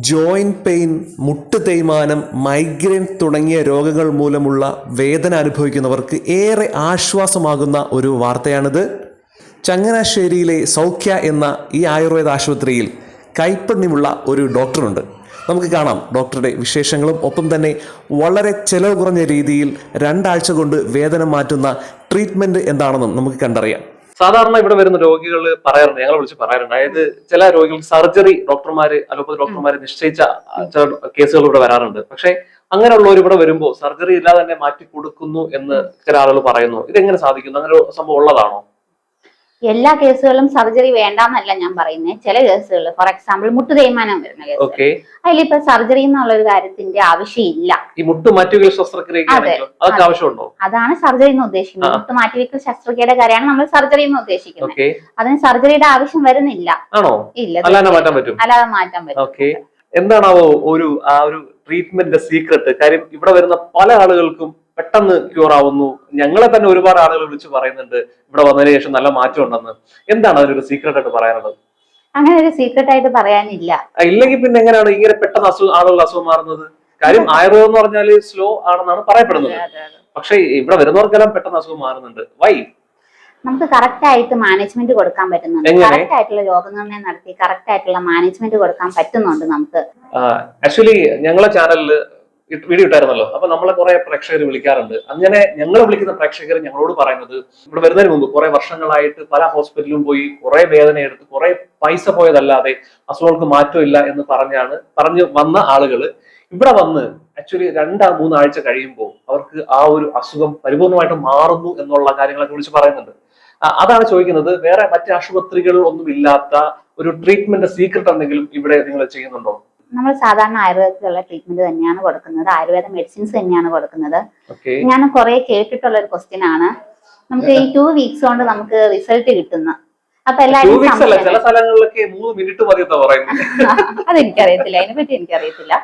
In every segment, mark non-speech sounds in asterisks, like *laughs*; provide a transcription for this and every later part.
Joint pain മുട്ട് തേയ്മാനം migraine തുടങ്ങിയ രോഗങ്ങൾ മൂലമുള്ള വേദന അനുഭവിക്കുന്നവർക്ക് ഏറെ ആശ്വാസമാകുന്ന ഒരു വാർത്തയാണിത്. ചങ്ങനാശ്ശേരിയിലെ സൗഖ്യ എന്ന ഈ ആയുർവേദ ആശുപത്രിയിൽ കൈപ്പണ്യമുള്ള ഒരു ഡോക്ടറുണ്ട്. നമുക്ക് കാണാം ഡോക്ടറുടെ വിശേഷങ്ങളും. ഒപ്പം തന്നെ വളരെ ചെലവ് കുറഞ്ഞ രീതിയിൽ രണ്ടാഴ്ച കൊണ്ട് വേദന മാറ്റുന്ന ട്രീറ്റ്മെന്റ് എന്താണെന്നും നമുക്ക് കണ്ടറിയാം. സാധാരണ ഇവിടെ വരുന്ന രോഗികൾ പറയാറുണ്ട് ഞങ്ങളെ വിളിച്ച് പറയാറുണ്ട്. അതായത് ചില രോഗികൾ സർജറി ഡോക്ടർമാര് അലോപ്പതി ഡോക്ടർമാര് നിശ്ചയിച്ച ചില കേസുകൾ ഇവിടെ വരാറുണ്ട്. പക്ഷെ അങ്ങനെയുള്ളവർ ഇവിടെ വരുമ്പോൾ സർജറി ഇല്ലാതെ തന്നെ മാറ്റി കൊടുക്കുന്നു എന്ന് ചില ആളുകൾ പറയുന്നു. ഇതെങ്ങനെ സാധിക്കുന്നു? അങ്ങനെ ഒരു സംഭവം ഉള്ളതാണോ? എല്ലാ കേസുകളും സർജറി വേണ്ടാന്നല്ല ഞാൻ പറയുന്നത് ചില കേസുകൾ ഫോർ എക്സാമ്പിൾ മുട്ടു തേയ്മാനം വരുന്ന കേസ് അതിലിപ്പോ സർജറി എന്നുള്ള ഒരു കാര്യത്തിന്റെ ആവശ്യമില്ല. ഈ അതാണ് സർജറി എന്ന് ഉദ്ദേശിക്കുന്നത്. ആ. മുട്ട് മാറ്റിവെക്കൽ ശസ്ത്രക്രിയയുടെ കാര്യമാണ് നമ്മൾ സർജറി എന്ന് ഉദ്ദേശിക്കുന്നത്. അതിന് സർജറിയുടെ ആവശ്യം വരുന്നില്ല. ആണോ? ഇല്ല അല്ലാതെ മാറ്റാൻ പറ്റും. അല്ലാതെ മാറ്റാൻ പറ്റും. ഓക്കെ എന്താണാവോ ഒരു ആ ഒരു ട്രീറ്റ്മെന്റിന്റെ സീക്രട്ട് കാര്യം ഇവിടെ വരുന്ന പല ആളുകൾക്കും പെട്ടെന്ന് ക്യൂർ ആവുന്നു. ഞങ്ങളെ തന്നെ ഒരുപാട് ആളുകൾ വിളിച്ച് പറയുന്നുണ്ട് ഇവിടെ വന്നതിന് ശേഷം നല്ല മാറ്റം ഉണ്ടെന്ന്. എന്താണ് അതിനൊരു സീക്രട്ട് ആയിട്ട് പറയാനുള്ളത്? അങ്ങനെ ഒരു സീക്രട്ട് ആയിട്ട് പറയാനില്ല. ഇല്ലെങ്കിൽ പിന്നെ എങ്ങനെയാണ് ഇങ്ങനെ പെട്ടെന്ന് അസുഖം ആളുകൾ അസുഖം മാറുന്നത്? കാര്യം ആയുർവേദം എന്ന് പറഞ്ഞാൽ സ്ലോ ആണെന്നാണ് പറയപ്പെടുന്നത്. പക്ഷെ ഇവിടെ വരുന്നവർക്കെല്ലാം പെട്ടെന്ന് അസുഖം മാറുന്നുണ്ട്. വൈ നമുക്ക് കറക്റ്റ് ആയിട്ട് മാനേജ്മെന്റ് കൊടുക്കാൻ പറ്റുന്നുണ്ട്? കറക്റ്റ് ആയിട്ടുള്ള രോഗനിർണയം നടത്തി കറക്റ്റ് ആയിട്ടുള്ള മാനേജ്മെന്റ് കൊടുക്കാൻ പറ്റുന്നുണ്ട് നമുക്ക്. ആക്ച്വലി ഞങ്ങളെ ചാനലിൽ വീഡിയോ ഇട്ടായിരുന്നല്ലോ. അപ്പൊ നമ്മളെ കുറെ പ്രേക്ഷകർ വിളിക്കാറുണ്ട്. അങ്ങനെ ഞങ്ങൾ വിളിക്കുന്ന പ്രേക്ഷകർ ഞങ്ങളോട് പറയുന്നത് ഇവിടെ വരുന്നതിന് മുമ്പ് കുറെ വർഷങ്ങളായിട്ട് പല ഹോസ്പിറ്റലിലും പോയി കുറെ വേദന എടുത്ത് കുറെ പൈസ പോയതല്ലാതെ അസുഖങ്ങൾക്ക് മാറ്റമില്ല എന്ന് പറഞ്ഞാണ് പറഞ്ഞു വന്ന ആളുകൾ ഇവിടെ വന്ന് ആക്ച്വലി രണ്ടാ മൂന്നാഴ്ച കഴിയുമ്പോൾ അവർക്ക് ആ ഒരു അസുഖം പരിപൂർണമായിട്ട് മാറുന്നു എന്നുള്ള കാര്യങ്ങളൊക്കെ വിളിച്ച് പറയുന്നുണ്ട്. അതാണ് ചോദിക്കുന്നത്. വേറെ മറ്റ് ആശുപത്രികളിൽ ഒന്നും ഇല്ലാത്ത ഒരു ട്രീറ്റ്മെന്റ് സീക്രട്ട് എന്തെങ്കിലും ഇവിടെ നിങ്ങൾ ചെയ്യുന്നുണ്ടോ? നമ്മൾ സാധാരണ ആയുർവേദത്തിലുള്ള ട്രീറ്റ്മെന്റ് തന്നെയാണ് കൊടുക്കുന്നത്. ആയുർവേദ മെഡിസിൻസ് തന്നെയാണ് കൊടുക്കുന്നത്. ഞാൻ കുറെ കേട്ടിട്ടുള്ള ഒരു ക്വസ്റ്റ്യൻ ആണ്. നമുക്ക് ഈ ടു വീക്സ് കൊണ്ട് നമുക്ക് റിസൾട്ട് കിട്ടുന്ന. അപ്പൊ എല്ലാവരും എല്ലാരും അതിനെ *laughs* അതെനിക്കറിയത്തില്ല. അതിനെപ്പറ്റി എനിക്കറിയത്തില്ല.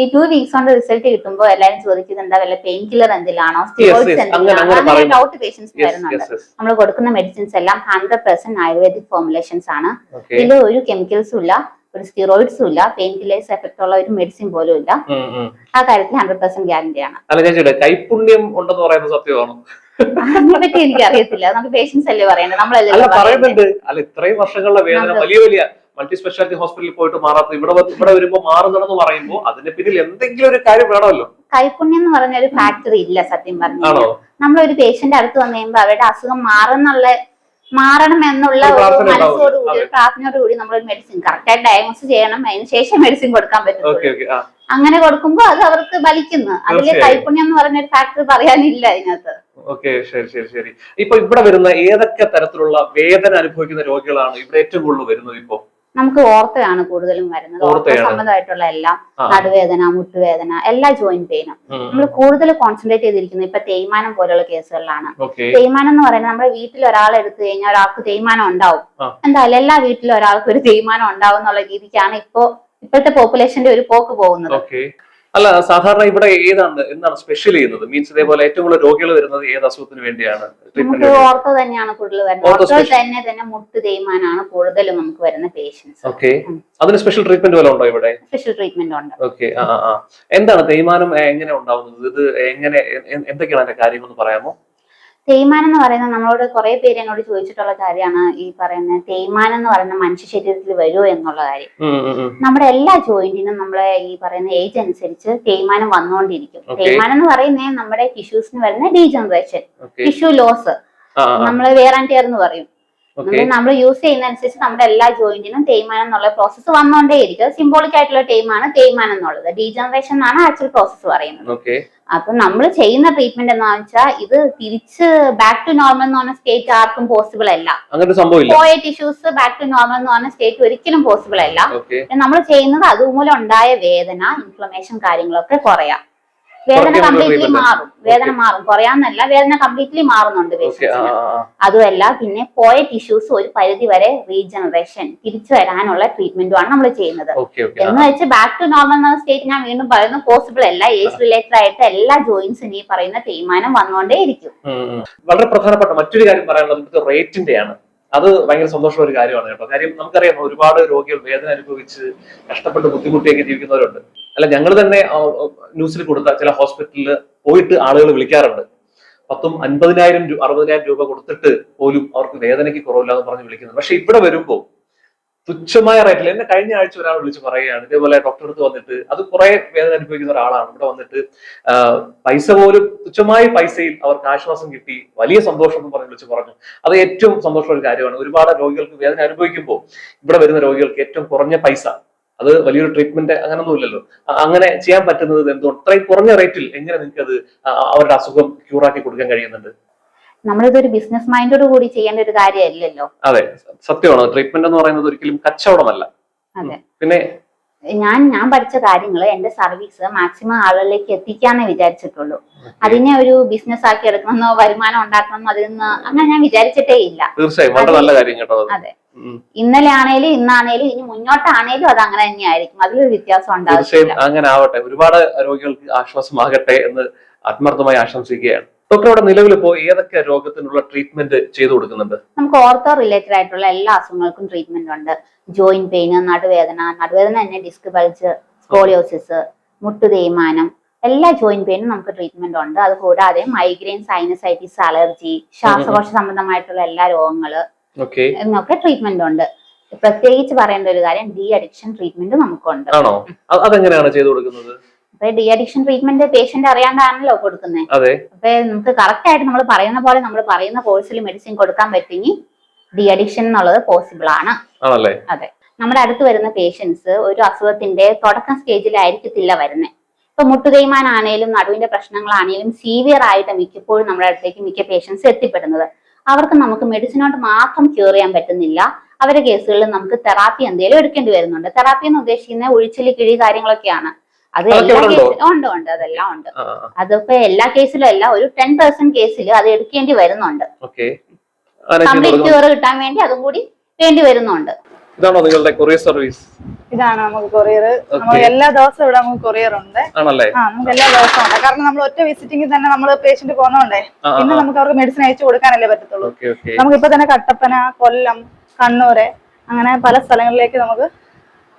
ഈ ടു വീക്സ് കൊണ്ട് റിസൾട്ട് കിട്ടുമ്പോൾ എല്ലാരും ചോദിക്കുന്നത് എന്താ വല്ല പെയിൻ കില്ലർ എന്തിലാണോ. സ്റ്റിറോയിഡ്സ് എന്തിലാണോ? അങ്ങനെ ഡൗട്ട് പേഷ്യൻസ് വരുന്നുണ്ട്. നമ്മൾ കൊടുക്കുന്ന മെഡിസിൻസ് എല്ലാം ഹൺഡ്രഡ് പെർസെന്റ് ആയുർവേദിക് ഫോർമുലേഷൻസ് ആണ്. ഇതിൽ ഒരു കെമിക്കൽസും ഇല്ല. ഒരു സ്റ്റിറോയിഡ്സും ഇല്ല പെയിൻ കില്ലേഴ്സ് എഫക്ട് ഉള്ള ഒരു മെഡിസിൻ പോലും ഇല്ല. ആ കാര്യത്തിൽ ഹൺഡ്രഡ് പെർസെന്റ് ഗ്യാരണ്ടി ആണ്. അല്ല കൈപുണ്യം ഉണ്ടെന്ന് പറയുന്നത് സത്യമാണോ? അതിനെപ്പറ്റി എനിക്ക് അറിയത്തില്ല. നമുക്ക് പേഷ്യൻസ് അല്ലേ പറയേണ്ടത്? അല്ല നമ്മളല്ലേ പറയുന്നുണ്ട്. അല്ല ഇത്രയും വർഷങ്ങളുടെ വേദന വലിയ വലിയ മൾട്ടി സ്പെഷ്യാലിറ്റി ഹോസ്പിറ്റലിൽ പോയിട്ട് മാറാത്ത ഇവിടെ ഇവിടെ വരുമ്പോ മാറുന്നുണ്ടെന്ന് പറയുമ്പോൾ അതിന്റെ പിന്നിൽ എന്തെങ്കിലും ഒരു കാര്യം വേണമല്ലോ. കൈപ്പുണ്യം എന്ന് പറഞ്ഞ ഒരു ഫാക്ടറി ഇല്ല സത്യം പറഞ്ഞു നമ്മൾ ഒരു പേഷ്യന്റ് അടുത്ത് വന്നു കഴിയുമ്പോ അവരുടെ അസുഖം മാറുന്നുള്ള മാറണം എന്നുള്ള ഒരു. മനസ്സോടുകൂടി ഒരു പ്രാർത്ഥനയോടുകൂടി നമ്മൾ ഒരു മെഡിസിൻ കറക്റ്റ് ആയിട്ട് ഡയഗ്നോസ് ചെയ്യണം. അതിന് ശേഷം മെഡിസിൻ കൊടുക്കാൻ പറ്റും അങ്ങനെ കൊടുക്കുമ്പോൾ അത് അവർക്ക് വലിക്കുന്നു അതിൽ. കൈപ്പുണ്യം എന്ന് പറഞ്ഞ ഒരു ഫാക്ടർ പറയാനില്ല അതിനകത്ത്. ഓക്കെ ശരി ശരി ശരി. ഇപ്പൊ ഇവിടെ വരുന്ന ഏതൊക്കെ തരത്തിലുള്ള വേദന അനുഭവിക്കുന്ന രോഗികളാണ് ഇവിടെ ഏറ്റവും കൂടുതൽ വരുന്നത് ഇപ്പോ? നമുക്ക് ഓർത്തയാണ് കൂടുതലും വരുന്നത്. ഓർത്ത സംബന്ധമായിട്ടുള്ള എല്ലാം. നടുവേദന മുട്ടുവേദന എല്ലാ ജോയിന്റ് പെയിനും നമ്മൾ കൂടുതൽ കോൺസെൻട്രേറ്റ് ചെയ്തിരിക്കുന്നത് ഇപ്പൊ തേയ്മാനം പോലുള്ള കേസുകളിലാണ്. തേയ്മാനം എന്ന് പറയുന്നത് നമ്മുടെ വീട്ടിൽ ഒരാൾ എടുത്തു കഴിഞ്ഞാൽ ഒരാൾക്ക് തേയ്മാനം ഉണ്ടാവും. എന്തായാലും എല്ലാ വീട്ടിലും ഒരാൾക്ക് ഒരു തേയ്മാനം ഉണ്ടാവും എന്നുള്ള രീതിക്കാണ് ഇപ്പോ ഇപ്പോഴത്തെ പോപ്പുലേഷന്റെ ഒരു പോക്ക് പോകുന്നത്. അല്ല സാധാരണ ഇവിടെ ഏതാണ് എന്താണ് സ്പെഷ്യൽ ചെയ്യുന്നത്? മീൻസ് ഇതേപോലെ ഏറ്റവും കൂടുതൽ രോഗികൾ വരുന്നത് ഏത് അസുഖത്തിന് വേണ്ടിയാണ്? നമുക്ക് ഓർത്തോ തന്നെയാണ് കൂടുതൽ വരുന്നത്. ഓർത്തോ തന്നെ തന്നെ മുട്ട് തേയ്മാനാണ് കൂടുതലും നമുക്ക് വരുന്ന പേഷ്യൻസ് ഓക്കെ. അതിന് സ്പെഷ്യൽ ട്രീറ്റ്മെന്റ് വല്ല ഉണ്ടോ ഇവിടെ? സ്പെഷ്യൽ ട്രീറ്റ്മെന്റ് ഉണ്ട്. ഓക്കെ ആ ആ, എന്താണ് തേയ്മാനം എങ്ങനെ ഉണ്ടാവുന്നത്? ഇത് എങ്ങനെ എന്തൊക്കെയാണ് അതിന്റെ കാര്യങ്ങൾ പറയാമോ? തേയ്മാനം എന്ന് പറയുന്നത് നമ്മളോട് കുറെ പേര് എന്നോട് ചോദിച്ചിട്ടുള്ള കാര്യമാണ് ഈ പറയുന്ന തേയ്മാനം എന്ന് പറയുന്ന മനുഷ്യ ശരീരത്തിൽ വരുമോ എന്നുള്ള കാര്യം. നമ്മുടെ എല്ലാ ജോയിന്റിനും നമ്മളെ ഈ പറയുന്ന ഏജ് അനുസരിച്ച് തേയ്മാനം വന്നുകൊണ്ടിരിക്കും. തേയ്മാനം എന്ന് പറയുന്നത് നമ്മുടെ ടിഷ്യൂസിന് വരുന്ന ഡീജനറേഷൻ ടിഷ്യൂ ലോസ് നമ്മൾ വേർ ആൻഡ് ടിയർ എന്ന് പറയും. നമ്മൾ യൂസ് ചെയ്യുന്ന അനുസരിച്ച് നമ്മുടെ എല്ലാ ജോയിന്റിനും തേയ്മാനം എന്നുള്ള പ്രോസസ്സ് വന്നുകൊണ്ടേയിരിക്കും സിംബോളിക് ആയിട്ടുള്ള ടൈമാണ് തേയ്മാനം എന്നുള്ളത്. ഡീജനറേഷൻ എന്നാണ് ആക്ച്വൽ പ്രോസസ്സ് പറയുന്നത്. അപ്പൊ നമ്മൾ ചെയ്യുന്ന ട്രീറ്റ്മെന്റ് എന്ന് വെച്ചാൽ ഇത് തിരിച്ച് ബാക്ക് ടു നോർമൽ എന്ന് പറഞ്ഞ സ്റ്റേറ്റ് ആർക്കും പോസിബിൾ അല്ല. പോയ ടിഷ്യൂസ് ബാക്ക് ടു നോർമൽ എന്ന് പറഞ്ഞ സ്റ്റേറ്റ് ഒരിക്കലും പോസിബിൾ അല്ല. നമ്മൾ ചെയ്യുന്നത് അതുമൂലം ഉണ്ടായ വേദന ഇൻഫ്ലമേഷൻ കാര്യങ്ങളൊക്കെ കുറയാം. വേദന കംപ്ലീറ്റ്ലി മാറും. വേദന മാറും. കുറയാന്നല്ല വേദന കംപ്ലീറ്റ്ലി മാറുന്നുണ്ട് പേഷ്യൻസിന്. അതുമല്ല പിന്നെ പോയ ടിഷ്യൂസ് ഒരു പരിധി വരെ റീജനറേഷൻ തിരിച്ചു വരാനുള്ള ട്രീറ്റ്മെന്റുമാണ് നമ്മൾ ചെയ്യുന്നത്. എന്ന് വെച്ച് ബാക്ക് ടു നോർമൽ സ്റ്റേറ്റ് ഞാൻ വീണ്ടും പറയുന്നു പോസിബിൾ അല്ല. ഏജ് റിലേറ്റഡ് ആയിട്ട് എല്ലാ ജോയിന്റ്സിനും ഈ പറയുന്ന തേയ്മാനം വന്നുകൊണ്ടേ ഇരിക്കും. വളരെ പ്രധാനപ്പെട്ട മറ്റൊരു കാര്യം പറയാനുള്ളത് റേറ്റിന്റെ റേറ്റിന്റെയാണ്. അത് ഭയങ്കര സന്തോഷമുള്ള ഒരു കാര്യമാണ് കേട്ടോ. കാര്യം നമുക്കറിയാം ഒരുപാട് രോഗികൾ വേദന അനുഭവിച്ച് കഷ്ടപ്പെട്ട് ബുദ്ധിമുട്ടിയൊക്കെ ജീവിക്കുന്നവരുണ്ട്. അല്ല ഞങ്ങൾ തന്നെ ന്യൂസിൽ കൊടുത്ത ചില ഹോസ്പിറ്റലിൽ പോയിട്ട് ആളുകൾ വിളിക്കാറുണ്ട്. പത്തും അൻപതിനായിരം രൂപ അറുപതിനായിരം രൂപ കൊടുത്തിട്ട് പോലും അവർക്ക് വേദനയ്ക്ക് കുറവില്ല എന്ന് പറഞ്ഞ് വിളിക്കുന്നത് പക്ഷെ ഇവിടെ വരുമ്പോൾ തുച്ഛമായ റേറ്റിൽ എന്നെ കഴിഞ്ഞ ആഴ്ച ഒരാൾ വിളിച്ച് പറയുകയാണ്. ഇതേപോലെ ഡോക്ടർ അടുത്ത് വന്നിട്ട് അത് കുറെ വേദന അനുഭവിക്കുന്ന ഒരാളാണ്. ഇവിടെ വന്നിട്ട് പൈസ പോലും തുച്ഛമായ പൈസയിൽ അവർക്ക് ആശ്വാസം കിട്ടി വലിയ സന്തോഷം എന്ന് പറഞ്ഞ് വിളിച്ച് പറഞ്ഞു. അത് ഏറ്റവും സന്തോഷമുള്ള കാര്യമാണ്. ഒരുപാട് രോഗികൾക്ക് വേദന അനുഭവിക്കുമ്പോൾ ഇവിടെ വരുന്ന രോഗികൾക്ക് ഏറ്റവും കുറഞ്ഞ പൈസ അത് വലിയൊരു ട്രീറ്റ്മെന്റ് അങ്ങനൊന്നും ഇല്ലല്ലോ അങ്ങനെ ചെയ്യാൻ പറ്റുന്നത് എന്തുകൊണ്ട് ഇത്രയും കുറഞ്ഞ റേറ്റിൽ എങ്ങനെ നിങ്ങൾക്ക് അത് അവരുടെ അസുഖം ക്യൂറാക്കി കൊടുക്കാൻ കഴിയുന്നുണ്ട്? നമ്മളിതൊരു ബിസിനസ് മൈൻഡോട് കൂടി ചെയ്യേണ്ട ഒരു കാര്യമല്ലല്ലോ അതെ. സത്യമാണ്. ട്രീറ്റ്മെന്റ് എന്ന് പറയുന്നത് ഒരിക്കലും കച്ചവടമല്ല. അതെ. പിന്നെ? ഞാൻ ഞാൻ പഠിച്ച കാര്യങ്ങൾ എന്റെ സർവീസ് മാക്സിമം ആളുകളിലേക്ക് എത്തിക്കാന്നേ വിചാരിച്ചിട്ടുള്ളൂ. അതിനെ ഒരു ബിസിനസ് ആക്കി എടുക്കണമെന്നോ വരുമാനം ഉണ്ടാക്കണമെന്നോ അതിൽ നിന്ന് അങ്ങനെ ഞാൻ വിചാരിച്ചിട്ടേ ഇല്ല. തീർച്ചയായും. വളരെ നല്ല കാര്യം കേട്ടോ അതെ. ഇന്നലെ ആണേലും ഇന്നാണേലും ഇനി മുന്നോട്ടാണേലും അത് അങ്ങനെ തന്നെയായിരിക്കും. അതിലൊരു വ്യത്യാസം ഉണ്ടാവും അങ്ങനെ ആവട്ടെ. ഒരുപാട് രോഗികൾക്ക് ആശ്വാസമാകട്ടെ എന്ന് ആത്മാർത്ഥമായി ആശംസിക്കുകയാണ്. ഡോക്ടർ അവിടെ നിലവിൽ ഏതൊക്കെ രോഗത്തിനുള്ള ട്രീറ്റ്മെന്റ് ചെയ്തു കൊടുക്കുന്നുണ്ട്? നമുക്ക് ഓർത്തോ റിലേറ്റഡ് ആയിട്ടുള്ള എല്ലാ അസുഖങ്ങൾക്കും ട്രീറ്റ്മെന്റ് ഉണ്ട്. ജോയിന്റ് പെയിൻ നടുവേദന നടുവേദന തന്നെ ഡിസ്ക് ബൾജ് സ്കോളിയോസിസ് മുട്ടു തേയ്മാനം എല്ലാ ജോയിന്റ് പെയിനും നമുക്ക് ട്രീറ്റ്മെന്റ് ഉണ്ട്. അതുകൂടാതെ മൈഗ്രെയിൻ സൈനസൈറ്റിസ് അലർജി ശ്വാസകോശ സംബന്ധമായിട്ടുള്ള എല്ലാ രോഗങ്ങൾ. എന്നൊക്കെ ട്രീറ്റ്മെന്റ് ഉണ്ട്. പ്രത്യേകിച്ച് പറയേണ്ട ഒരു കാര്യം ഡി അഡിക്ഷൻ ട്രീറ്റ്മെന്റ് നമുക്കുണ്ട് അതെങ്ങനെയാണ് ചെയ്തു കൊടുക്കുന്നത്? അപ്പൊ ഡി അഡിക്ഷൻ ട്രീറ്റ്മെന്റ് പേഷ്യന്റ് അറിയാണ്ടാണല്ലോ കൊടുക്കുന്നത് അപ്പൊ നമുക്ക് കറക്റ്റ് ആയിട്ട് നമ്മൾ പറയുന്ന പോലെ നമ്മൾ പറയുന്ന കോഴ്സിൽ മെഡിസിൻ കൊടുക്കാൻ പറ്റുമെങ്കിൽ ഡി അഡിക്ഷൻ എന്നുള്ളത് പോസിബിൾ ആണ്. അതെ. നമ്മുടെ അടുത്ത് വരുന്ന പേഷ്യൻസ് ഒരു അസുഖത്തിന്റെ തുടക്കം സ്റ്റേജിലായിരിക്കത്തില്ല വരുന്നത് ഇപ്പൊ മുട്ടുതേയ്മാനാണേലും നടുവിന്റെ പ്രശ്നങ്ങളാണേലും സീവിയർ ആയിട്ട് മിക്കപ്പോഴും നമ്മുടെ അടുത്തേക്ക് മിക്ക പേഷ്യൻസ് എത്തിപ്പെടുന്നത്. അവർക്ക് നമുക്ക് മെഡിസിനോട് മാത്രം ക്യൂർ ചെയ്യാൻ പറ്റുന്നില്ല. അവരെ കേസുകളിൽ നമുക്ക് തെറാപ്പി എന്തെങ്കിലും എടുക്കേണ്ടി വരുന്നുണ്ട്. തെറാപ്പി എന്ന് ഉദ്ദേശിക്കുന്ന ഒഴിച്ചിലി കിഴി കാര്യങ്ങളൊക്കെയാണ്. അത് എല്ലാ കേസിലും ഉണ്ട് ഉണ്ട്. അതെല്ലാം ഉണ്ട്. അതിപ്പോ എല്ലാ കേസിലും അല്ല ഒരു ടെൻ പെർസെന്റ് കേസിൽ അത് എടുക്കേണ്ടി വരുന്നുണ്ട്. കംപ്ലീറ്റ് ക്യൂർ കിട്ടാൻ വേണ്ടി അതും കൂടി വേണ്ടി വരുന്നുണ്ട്. ഇതാണോ നിങ്ങളുടെ കൊറിയർ സർവീസ് ഇതാണ് നമുക്ക് കൊറിയർ എല്ലാ ദിവസവും ഇവിടെ നമുക്ക് കൊറിയർ ഉണ്ട്. ആണല്ലേ? ആ നമുക്ക് എല്ലാ ദിവസവും ഉണ്ട്. കാരണം നമ്മൾ ഒറ്റ വിസിറ്റിംഗ് തന്നെ നമ്മൾ പേഷ്യന്റ് പോകുന്നോണ്ടേ പിന്നെ നമുക്ക് അവർക്ക് മെഡിസിൻ അയച്ചു കൊടുക്കാനല്ലേ പറ്റത്തുള്ളൂ. നമുക്ക് ഇപ്പൊ തന്നെ കട്ടപ്പന കൊല്ലം കണ്ണൂര് അങ്ങനെ പല സ്ഥലങ്ങളിലേക്ക് നമുക്ക്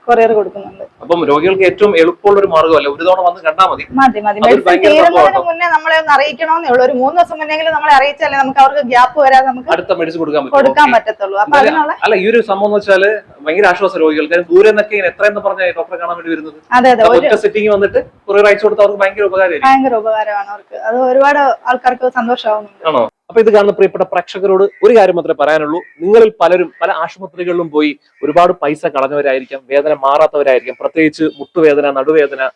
കൊറിയർ കൊടുക്കുന്നുണ്ട്. അപ്പം രോഗികൾക്ക് ഏറ്റവും എളുപ്പമുള്ള ഒരു മാർഗമല്ല ഒരു തവണ വന്ന് കണ്ടാൽ മതി. മതി മതി. മെഡിസിൻ തീരുന്നതിന് മുന്നേ നമ്മളെ ഒന്ന് അറിയിക്കണമെന്നേ ഉള്ളൂ. ഒരു മൂന്ന് ദിവസം മുന്നെങ്കിലും നമ്മളെ അറിയിച്ചാലേ നമുക്ക് അവർക്ക് ഗ്യാപ്പ് വരാതെ നമുക്ക് അടുത്ത മെഡിസിൻ കൊടുക്കാൻ പറ്റും. കൊടുക്കാൻ. പറ്റത്തുള്ളൂ. അപ്പൊ അതിനുള്ള അല്ല ഈ ഒരു സംഭവം എന്ന് വെച്ചാൽ ഭയങ്കര ആശ്വാസ രോഗികൾക്ക്. ദൂരെ നിന്നൊക്കെ എത്രയെന്ന് പറഞ്ഞ ഡോക്ടറെ കാണാൻ വേണ്ടി വരുന്നത്? അതെ അതെ. ഒറ്റ സെറ്റിംഗ് വന്നിട്ട് കുറെ അയച്ചു കൊടുത്ത് അവർക്ക് ഭയങ്കര ഉപകാരമായിരിക്കും. ഭയങ്കര ഉപകാരമാണ് അവർക്ക്. അത് ഒരുപാട് ആൾക്കാർക്ക് സന്തോഷമാവുന്നുണ്ട്. ആണോ? അപ്പൊ ഇത് കാണുന്ന പ്രിയപ്പെട്ട പ്രേക്ഷകരോട് ഒരു കാര്യം മാത്രമേ പറയാനുള്ളൂ. നിങ്ങളിൽ പലരും പല ആശുപത്രികളിലും പോയി ഒരുപാട് പൈസ കളഞ്ഞവരായിരിക്കാം വേദന മാറാത്തവരായിരിക്കാം പ്രത്യേകിച്ച് മുട്ടുവേദന നടുവേദന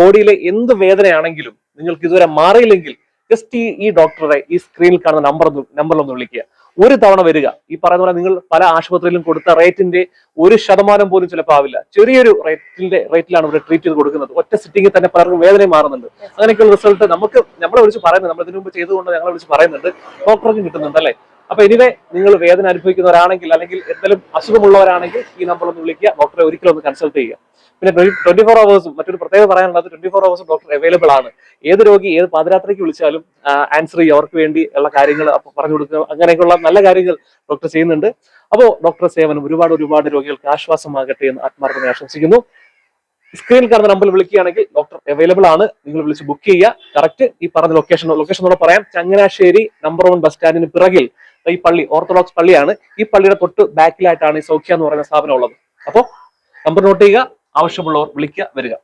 ബോഡിയിലെ എന്ത് വേദനയാണെങ്കിലും നിങ്ങൾക്ക് ഇതുവരെ മാറിയില്ലെങ്കിൽ ജസ്റ്റ് ഈ ഈ ഡോക്ടറെ ഈ സ്ക്രീനിൽ കാണുന്ന നമ്പർ നമ്പർ ഒന്ന് വിളിക്കുക. ഒരു തവണ വരിക. ഈ പറയുന്ന പോലെ നിങ്ങൾ പല ആശുപത്രിയിലും കൊടുത്ത റേറ്റിന്റെ ഒരു ശതമാനം പോലും ചിലപ്പോൾ ആവില്ല. ചെറിയൊരു റേറ്റിന്റെ റേറ്റിലാണ് ഇവിടെ ട്രീറ്റ് ചെയ്ത് കൊടുക്കുന്നത്. ഒറ്റ സിറ്റിംഗിൽ തന്നെ പലർക്കും വേദന മാറുന്നുണ്ട്. അങ്ങനെയൊക്കെയുള്ള റിസൾട്ട് നമുക്ക് നമ്മളെ വിളിച്ച് പറയുന്നത് നമ്മൾ ഇതിനു മുമ്പ് ചെയ്തുകൊണ്ട് ഞങ്ങളെ വിളിച്ച് പറയുന്നുണ്ട്. ഡോക്ടർക്കും കിട്ടുന്നുണ്ട് അല്ലേ? അപ്പൊ ഇനിവേ നിങ്ങൾ വേദന അനുഭവിക്കുന്നവരാണെങ്കിൽ അല്ലെങ്കിൽ എന്തെങ്കിലും അസുഖമുള്ളവരാണെങ്കിൽ ഈ നമ്പർ ഒന്ന് വിളിക്കുക. ഡോക്ടറെ ഒരിക്കലും ഒന്ന് കൺസൾട്ട് ചെയ്യുക. പിന്നെ ട്വന്റി ഫോർ അവേഴ്സും മറ്റൊരു പ്രത്യേകത പറയാനുള്ളത് ട്വന്റി ഫോർ അവേഴ്സും ഡോക്ടർ അവൈലബിൾ ആണ്. ഏത് രോഗി ഏത് പാതിരാത്രിക്ക് വിളിച്ചാലും ആൻസർ ചെയ്യും. അവർക്ക് വേണ്ടി ഉള്ള കാര്യങ്ങൾ പറഞ്ഞു കൊടുക്കുക. അങ്ങനെയൊക്കെയുള്ള നല്ല കാര്യങ്ങൾ ഡോക്ടർ ചെയ്യുന്നുണ്ട്. അപ്പോൾ ഡോക്ടർ സേവനം ഒരുപാട് ഒരുപാട് രോഗികൾക്ക് ആശ്വാസമാകട്ടെ എന്ന് ആത്മാർത്ഥമായി ആശംസിക്കുന്നു. സ്ക്രീനിൽ കാണുന്ന നമ്പർ വിളിക്കുകയാണെങ്കിൽ ഡോക്ടർ അവൈലബിൾ ആണ്. നിങ്ങൾ വിളിച്ച് ബുക്ക് ചെയ്യുക. കറക്റ്റ് ഈ പറഞ്ഞ ലൊക്കേഷൻ ലൊക്കേഷൻ പറയാം. ചങ്ങനാശ്ശേരി നമ്പർ വൺ ബസ് സ്റ്റാൻഡിന് പിറകിൽ. ഈ പള്ളി ഓർത്തഡോക്സ് പള്ളിയാണ്. ഈ പള്ളിയുടെ തൊട്ട് ബാക്കിലായിട്ടാണ് ഈ സൗഖ്യ എന്ന് പറയുന്ന സ്ഥാപനം ഉള്ളത്. അപ്പോൾ നമ്പർ നോട്ട് ചെയ്യുക ആവശ്യമുള്ളവർ വിളിക്കുക വരിക.